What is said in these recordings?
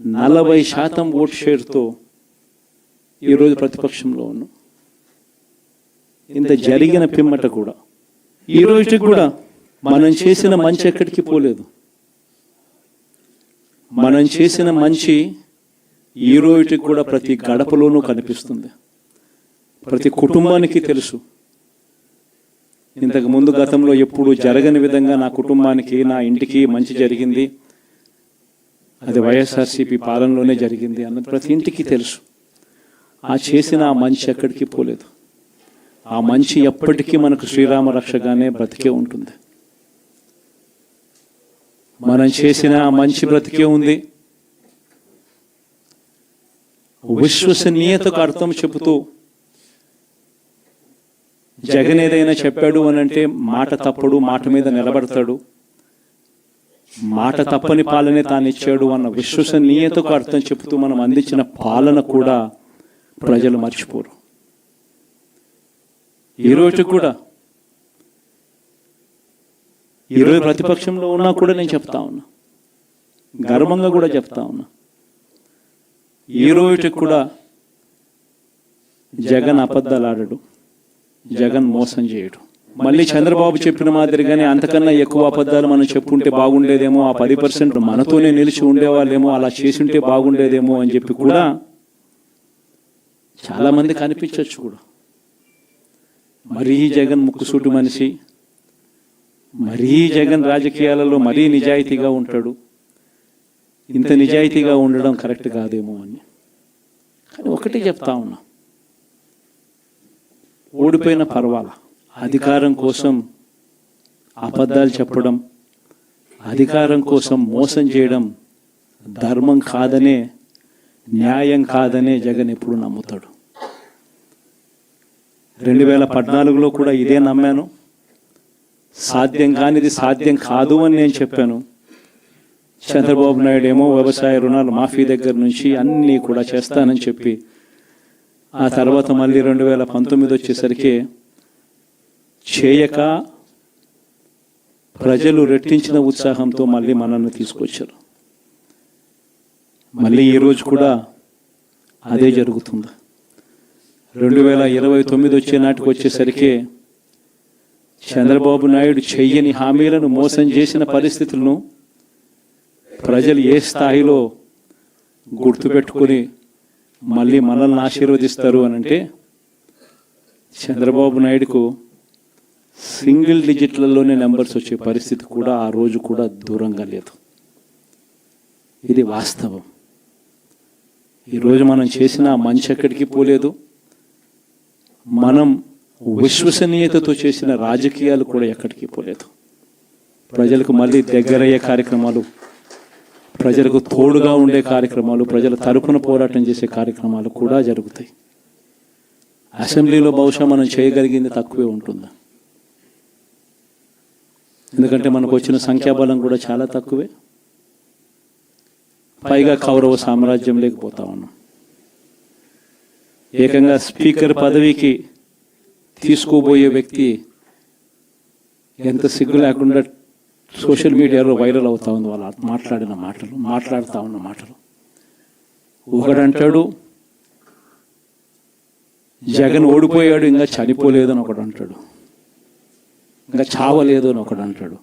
నలభై శాతం ఓట్ షేర్తో ఈరోజు ప్రతిపక్షంలో ఉన్నాం ఇంత జరిగిన పిమ్మట కూడా ఈ రోజుకి కూడా మనం చేసిన మంచి ఎక్కడికి పోలేదు. మనం చేసిన మంచి ఈ రోజుకి కూడా ప్రతి గడపలోనూ కనిపిస్తుంది. ప్రతి కుటుంబానికి తెలుసు. ఇంతకు ముందు గతంలో ఎప్పుడు జరగని విధంగా నా కుటుంబానికి నా ఇంటికి మంచి జరిగింది. అది వైఎస్ఆర్సీపీ పాలనలోనే జరిగింది అన్నది ప్రతి ఇంటికి తెలుసు. ఆ చేసిన ఆ మంచి ఎక్కడికి పోలేదు. ఆ మంచి ఎప్పటికీ మనకు శ్రీరామ రక్షగానే బ్రతికే ఉంటుంది. మనం చేసిన ఆ మంచి బ్రతికే ఉంది. విశ్వసనీయతకు అర్థం చెబుతూ జగన్ ఏదైనా చెప్పాడు అని అంటే మాట తప్పడు మాట మీద నిలబడతాడు. మాట తప్పని పాలనే తాను ఇచ్చాడు అన్న విశ్వసనీయతకు అర్థం చెబుతూ మనం అందించిన పాలన కూడా ప్రజలు మర్చిపోరు. ఈరోజు కూడా ఈరోజు ప్రతిపక్షంలో ఉన్నా కూడా నేను చెప్తా ఉన్నా. గర్వంగా కూడా చెప్తా ఉన్నా. ఈరోజు కూడా జగన్ అబద్ధాలు ఆడడు జగన్ మోసం చేయడు. మళ్ళీ చంద్రబాబు చెప్పిన మాదిరిగానే అంతకన్నా ఎక్కువ అబద్ధాలు మనం చెప్పుంటే బాగుండేదేమో ఆ పది పర్సెంట్ మనతోనే నిలిచి ఉండేవాళ్ళేమో అలా చేసుంటే బాగుండేదేమో అని చెప్పి కూడా చాలా మంది కనిపించవచ్చు కూడా. మరీ జగన్ ముక్కుసూటి మనిషి. మరీ జగన్ రాజకీయాలలో మరీ నిజాయితీగా ఉంటాడు. ఇంత నిజాయితీగా ఉండడం కరెక్ట్ కాదేమో అని. కానీ ఒకటి చెప్తా ఉన్నా. ఓడిపోయిన పర్వాల? అధికారం కోసం అబద్ధాలు చెప్పడం అధికారం కోసం మోసం చేయడం ధర్మం కాదనే న్యాయం కాదనే జగన్ ఎప్పుడు నమ్ముతాడు. రెండు వేల పద్నాలుగులో కూడా ఇదే నమ్మాను. సాధ్యం కానిది సాధ్యం కాదు అని నేను చెప్పాను. చంద్రబాబు నాయుడు ఏమో వ్యవసాయ రుణాలు మాఫీ దగ్గర నుంచి అన్నీ కూడా చేస్తానని చెప్పి ఆ తర్వాత మళ్ళీ రెండు వేల పంతొమ్మిది వచ్చేసరికి చేయక ప్రజలు రెట్టించిన ఉత్సాహంతో మళ్ళీ మనల్ని తీసుకొచ్చారు. మళ్ళీ ఈరోజు కూడా అదే జరుగుతుంది. రెండు వేల ఇరవై తొమ్మిది వచ్చే నాటికి వచ్చేసరికి చంద్రబాబు నాయుడు చెయ్యని హామీలను మోసం చేసిన పరిస్థితులను ప్రజలు ఏ స్థాయిలో గుర్తుపెట్టుకుని మళ్ళీ మనల్ని ఆశీర్వదిస్తారు అని అంటే చంద్రబాబు నాయుడుకు సింగిల్ డిజిట్లలోనే నెంబర్స్ వచ్చే పరిస్థితి కూడా ఆ రోజు కూడా దూరంగా లేదు. ఇది వాస్తవం. ఈరోజు మనం చేసిన మంచి ఎక్కడికి పోలేదు. మనం విశ్వసనీయతతో చేసిన రాజకీయాలు కూడా ఎక్కడికి పోలేదు. ప్రజలకు మళ్ళీ దగ్గరయ్యే కార్యక్రమాలు ప్రజలకు తోడుగా ఉండే కార్యక్రమాలు ప్రజల తరపున పోరాటం చేసే కార్యక్రమాలు కూడా జరుగుతాయి. అసెంబ్లీలో బహుశా మనం చేయగలిగింది తక్కువే ఉంటుందా? ఎందుకంటే మనకు వచ్చిన సంఖ్యాబలం కూడా చాలా తక్కువే. పైగా కౌరవ సామ్రాజ్యం లేకపోతా ఉన్నాం. ఏకంగా స్పీకర్ పదవికి తీసుకోబోయే వ్యక్తి ఎంత సిగ్గు లేకుండా సోషల్ మీడియాలో వైరల్ అవుతా ఉంది వాళ్ళు మాట్లాడిన మాటలు మాట్లాడుతూ ఉన్న మాటలు. ఒకడంటాడు జగన్ ఓడిపోయాడు ఇంకా చనిపోలేదని ఒకడు అంటాడు ఇంకా చావలేదు అని ఒకడు అంటాడు.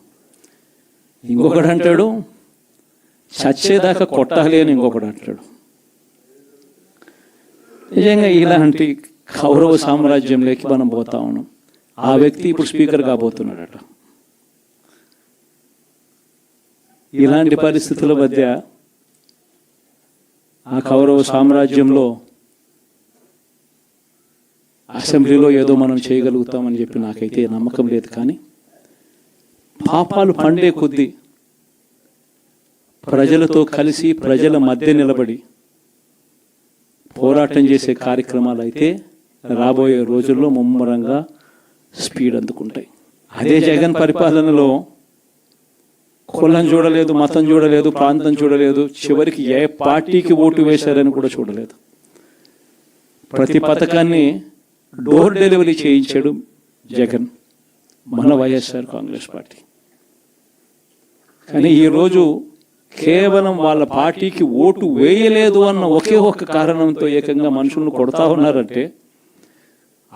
ఇంకొకడు అంటాడు చచ్చేదాకా కొట్టాలి అని ఇంకొకడు అంటాడు. నిజంగా ఇలాంటి కౌరవ సామ్రాజ్యంలోకి మనం పోతా ఉన్నాం. ఆ వ్యక్తి ఇప్పుడు స్పీకర్ కాబోతున్నాడట. ఇలాంటి పరిస్థితుల మధ్య ఆ కౌరవ సామ్రాజ్యంలో అసెంబ్లీలో ఏదో మనం చేయగలుగుతామని చెప్పి నాకైతే నమ్మకం లేదు కానీ పాపాలు పండే కొద్దీ ప్రజలతో కలిసి ప్రజల మధ్య నిలబడి పోరాటం చేసే కార్యక్రమాలు అయితే రాబోయే రోజుల్లో ముమ్మరంగా స్పీడ్ అందుకుంటాయి. అదే జగన్ పరిపాలనలో కులం చూడలేదు మతం చూడలేదు ప్రాంతం చూడలేదు చివరికి ఏ పార్టీకి ఓటు వేశారని కూడా చూడలేదు. ప్రతి పథకాన్ని డోర్ డెలివరీ చేయించాడు జగన్ మన వైఎస్ఆర్ కాంగ్రెస్ పార్టీ. కానీ ఈరోజు కేవలం వాళ్ళ పార్టీకి ఓటు వేయలేదు అన్న ఒకే ఒక్క కారణంతో ఏకంగా మనుషులను కొడతా ఉన్నారంటే